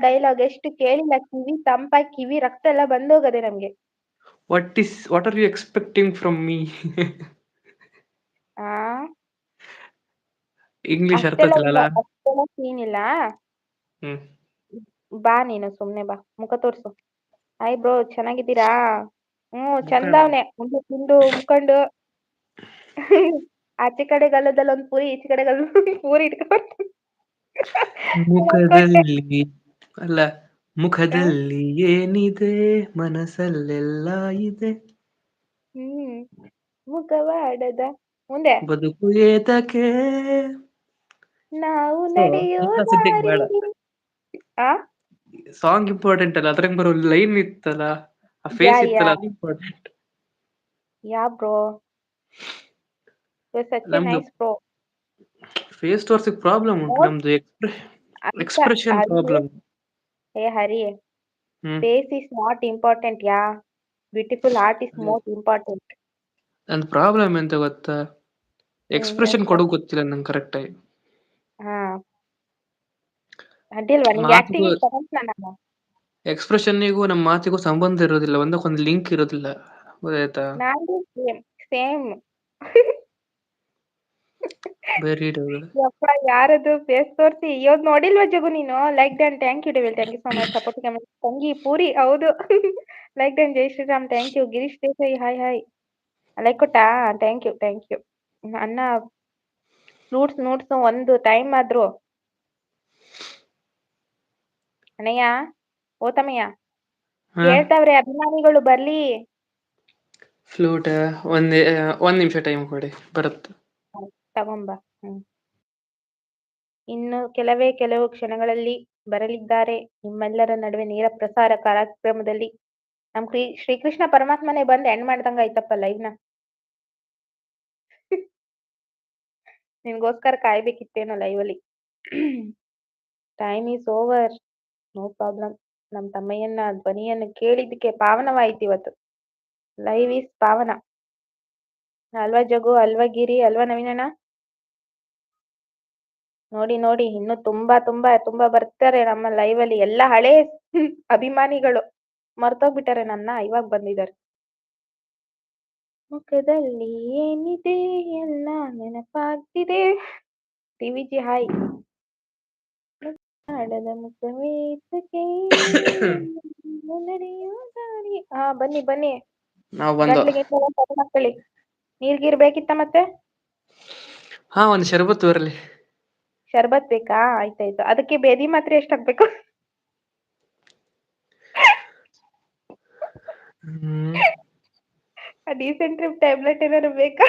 Dialogue ಎಷ್ಟು ಕೇಳಿಲ್ಲ ಕಿವಿ ತಂಪಾಗಿ ಕಿವಿ ರಕ್ತ ಎಲ್ಲ ಬಂದೋಗದೆ ನಮ್ಗೆ. What is what are you expecting from me ಆ? ಇಂಗ್ಲಿಷ್ ಅರ್ಥ ಆಗ್ತಿಲ್ಲ ಅಷ್ಟೆಲ್ಲ ಸೀನ್ ಇಲ್ಲ. ಹ್ಮ್. ಬಾ ನೀನು ಸುಮ್ನೆ ಬಾ ಮುಖ ತೋರ್ಸು. ಹಾಯ್ ಬ್ರೋ ಚೆನ್ನಾಗಿದ್ದೀರಾ? ಹ್ಮ್ ಚಂದ ಮುಖ ಅವ್ನೆ ತಿಂದು ಉಮ್ಕೊಂಡು ಆಚೆ ಕಡೆ ಗಲ್ಲದಲ್ಲಿ ಒಂದ್ ಪೂರಿ ಈಚೆ ಕಡೆ ಗಲ್ಲದಲ್ಲಿ ಒಂದ್ ಪೂರಿ ಇಟ್ಕೊಂಡು. ಮುಖದಲ್ಲಿ ಅಲ್ಲ ಮುಖದಲ್ಲಿ ಏನಿದೆ ಮನಸ್ಸಲ್ಲೆಲ್ಲ ಇದೆ? ಹ್ಮ್ ಮುಖವಾಡದ ಮುಂದೆ. ಬದುಕು ಏತಕ್ಕೆ? ನಾವು ಸೊ ನಡೆಯೋ ಇಂಥ ಸದ್ಯಕ್ಕೆ ದಾರಿ ಬೇಡ. ಆ? ಸಾಂಗ್ ಇಂಪಾರ್ಟೆಂಟ್ ಅಲ್ಲ ಅದ್ರಾಗ ಬರೋ ಲೈನ್ ಇತ್ತಲ್ಲ ಆ ಫೇಸ್ ಇತ್ತಲ್ಲ ಅದು important ya bro? Nice face ತೋರ್ಸಕ್ problem ಉಂಟು ನಮ್ದು ಎಕ್ಸ್ಪ್ರೆಷನ್ ಅದು ಏ hairy face is not important ya? Beautiful heart is most important ನನ್ ಪ್ರಾಬ್ಲಮ್ ಎಂತ ಗೊತ್ತಾ? ಹ್ಮ್ ಎಕ್ಸ್ಪ್ರೆಷನ್ ಎಂತ? ಕೊಡೋ ಗೊತ್ತಿಲ್ಲ ನಂಗೆ ಕರೆಕ್ಟ್ ಆಗಿ. ಹಾ. ಅಡ್ಡಿಲ್ವಾ? ನಿಂಗೆ ಮಾತಿಗೂ ಆಕ್ಟಿಂಗ್ ನಾನು ಎಕ್ಸ್ಪ್ರೆಷನ್ನಿಗೂ ನಮ್ಮ ಮಾತಿಗೂ ಸಂಬಂಧ ಇರೋದಿಲ್ಲ ಒಂದಕ್ಕೊಂದು ಲಿಂಕ್ ಇರೋದಿಲ್ಲ. ಗೊತ್ತಾಯ್ತಾ? ನಂದು ಸೇಮ್ ಡಬಲ್ ಯಪ್ಪ ಯಾರದು? ಫೇಸ್ ತೋರ್ಸಿ. ಇವತ್ ನೋಡಿಲ್ವಾ ಜಗು ನೀನು? Like done thank you devil thank you so much support ತಂಗಿ ಪೂರಿ. ಹೌದು. Like done Jai Shriram. Thank you Girish Desai hi hi like ಕೊಟ್ಟಾ? Thank you thank you ಅನ್ನ ಫ್ರೂಟ್ಸ್ ನೋಟ್ಸ್ ಒಂದು ಟೈಮ್ ಆದ್ರು. ಅಣ್ಣಯ್ಯ ಓ ತಮ್ಮಯ್ಯ ಹೇಳ್ತಾವ್ರೆ ಅಭಿಮಾನಿಗಳು ಬರ್ಲಿ. ಫ್ಲೂಟ್ ಒಂದೇ ಒಂದ್ ನಿಮಿಷ ಟೈಮ್ ಕೊಡಿ. ಬರುತ್ತೆ. ತಗೊಂಬ. ಹ್ಮ್. ಇನ್ನು ಕೆಲವೇ ಕೆಲವು ಕ್ಷಣಗಳಲ್ಲಿ ಬರಲಿದ್ದಾರೆ. ನಿಮ್ಮೆಲ್ಲರ ನಡುವೆ ನೇರ ಪ್ರಸಾರ ಕಾರ್ಯಕ್ರಮದಲ್ಲಿ ನಮ್ ಶ್ರೀ, ಶ್ರೀಕೃಷ್ಣ ಪರಮಾತ್ಮನೇ ಬಂದ್ ಎಂಡ್ ಮಾಡ್ದಂಗ ಆಯ್ತಪ್ಪ ಲೈವ್ನ ನಿನ್ಗೋಸ್ಕರ ಕಾಯ್ಬೇಕಿತ್ತೇನೋ ಅಲ್ಲಿ. Time is over no problem ನಮ್ ತಮ್ಮಯ್ಯನ, ಧ್ವನಿಯನ್ನು ಕೇಳಿದ್ದಕ್ಕೆ ಪಾವನವಾಯ್ತು ಇವತ್ತು. ಲೈವ್ ಈಸ್ ಪಾವನ. ಅಲ್ವಾ ಜಗು, ಅಲ್ವಾ ಗಿರಿ, ಅಲ್ವಾ ನವೀನಣ್ಣ? ನೋಡಿ ನೋಡಿ ಇನ್ನು ತುಂಬಾ ತುಂಬಾ ತುಂಬಾ ಬರ್ತಾರೆ ನಮ್ಮ ಲೈವ್ ಅಲ್ಲಿ ಎಲ್ಲಾ ಹಳೆ ಅಭಿಮಾನಿಗಳು. ಮರ್ತೋಗ್ಬಿಟ್ಟಾರೆ ನನ್ನ ಇವಾಗ ಬಂದಿದ್ದಾರೆ. ಮುಖದಲ್ಲಿ ಏನಿದೆ ಎಲ್ಲ ನೆನಪಾಗ್ತಿದೆ. ಟಿವಿಜಿ ಹಾಯ್. ಹಾಡದ ಮುಖವೇ ಹಾ ಬನ್ನಿ ಬನ್ನಿ. ನಾವ್ ಬಂದು ಗಂಟ್ಲಿಗೆ ನೀರ್ ಗೀರ್ ಬೇಕಿತ್ತ ಮತ್ತೆ? ಹಾ ಒಂದ್ ಶರಬತ್ ಬರಲಿ. ಶರ್ಬತ್ ಬೇಕಾ? ಆಯ್ತಾಯ್ತು. ಅದಕ್ಕೆ ಬೇದಿ ಮಾತ್ರೆ ಎಷ್ಟ್ ಹಾಕ್ಬೇಕು ಡಿಸೆಂಟ್ರಿಪ್ ಟ್ಯಾಬ್ಲೆಟ್ ಏನಾದ್ರು ಬೇಕಾ?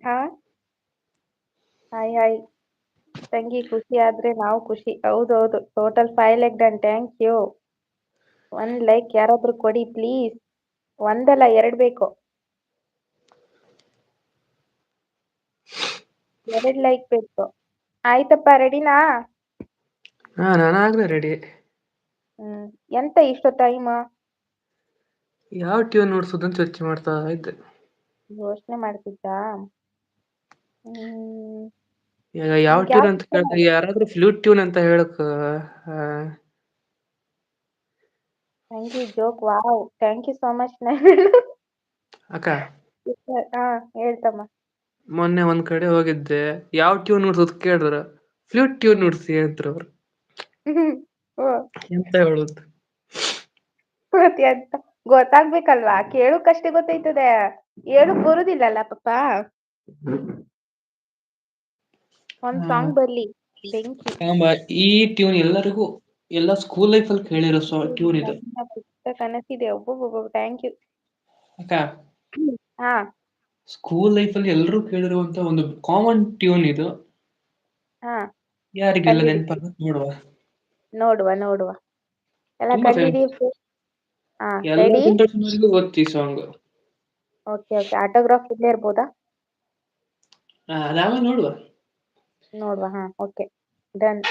ಹಾ. Hi hi. ತಂಗಿ ಖುಷಿ ಆದ್ರೆ ನಾವು ಖುಷಿ. ಹೌದೌದು. Total five like done thank you one like ಯಾರಾದ್ರೂ ಕೊಡಿ ಪ್ಲೀಸ್ ಒಂದಲ್ಲ ಎರಡ್ ಬೇಕು. ಎರಡ್ ಲೈಕ್ ಬೇಕು. ಆಯ್ತಪ್ಪ ರೆಡಿನಾ ಹಾ ನಾನು ಆಗ್ಲೇ ರೆಡಿ ಹ್ಮ್ ಎಂತ ಇಷ್ಟು ಟೈಮ್ ಯಾವ ಟ್ಯೂನ್ ಅಂತ ಚರ್ಚೆ ಮಾಡ್ತಾ ಇದ್ದೆ. ಯೋಚನೆ ಮಾಡ್ತಿದ್ದಾ? ಹ್ಮ್. ಈಗ ಯಾವ ನಿಮ್ಗೆ ಟ್ಯೂನ್ ಯಾವ್ದು ಅಂತ ಇಷ್ಟ ಯಾರಾದ್ರೂ ಫ್ಲೂಟ್ ಟ್ಯೂನ್ ಅಂತ ಹೇಳಕ್ thank you joke wow thank you so much ಅಕ್ಕ? ಹಾ ಹೇಳ್ತಮ್ಮ. ಮೊನ್ನೆ ಒಂದ್ ಕಡೆ ಹೋಗಿದ್ದೆ. ಯಾವ್ ಟ್ಯೂನ್ ನುಡ್ಸೋದ್ ಕೇಳಿದ್ರ? ಫ್ಲೂಟ್ ಟ್ಯೂನ್ ನುಡಿಸಿ ಅಂದ್ರು ಅವ್ರು. ಹ್ಮ್ ಎಂತ ಹೇಳುದು? ಮತ್ತೆ ಎಂತ? ಗೊತ್ತಾಗ್ಬೇಕಲ್ವಾ? ಕೇಳೋಕಷ್ಟೇ ಗೊತ್ತೈತದೆ. ಹೇಳಕ್ ಬರುದಿಲ್ಲಲ್ಲ ಪಾಪ. ಒಂದ್ ಹಾ. ಸಾಂಗ್ ಬರ್ಲಿ. ಬೆಂಕಿ ಸಾಂಬ ಈ ಟ್ಯೂನ್ ಎಲ್ಲರಿಗೂ ಎಲ್ಲ ಸ್ಕೂಲ್ ಲೈಫ್ ಅಲ್ಲಿ ಕೇಳಿರೋ ಸೊ ಟ್ಯೂನ್ ಇದು. ಕನಸಿದೆ. ಒಬ್ಬೊಬ್ಬೊ ಥ್ಯಾಂಕ್ ಯು ಅಕ್ಕ? ಹಾ. ಸ್ಕೂಲ್ ಲೈಫ್ ಅಲ್ಲಿ ಎಲ್ರೂ ಕೇಳಿರುವಂತ ಒಂದು ಕಾಮನ್ ಟ್ಯೂನ್ ಇದು. ಹಾ. ಯಾರಿಗೆಲ್ಲ ಕಂಡಿಡಿ ನೆನಪಲ್ಲ ನೋಡುವ? ನೋಡುವ ನೋಡುವ. ಎಲ್ಲ ತುಂಬಾ ಫೇಮಸ್ ಹಾ ಎಲ್ಲಾ ರೆಡಿ ಗೊತ್ತು ಈ ಸಾಂಗ್ ಓಕೆ ಓಕೆ ಆಟೋಗ್ರಾಫ್ ಇಲ್ಲೇ ಇರ್ಬೋದಾ? ಹ ಅದಾವ ನೋಡುವ. ನೋಡುವ ಹಾ ಓಕೆ ಡನ್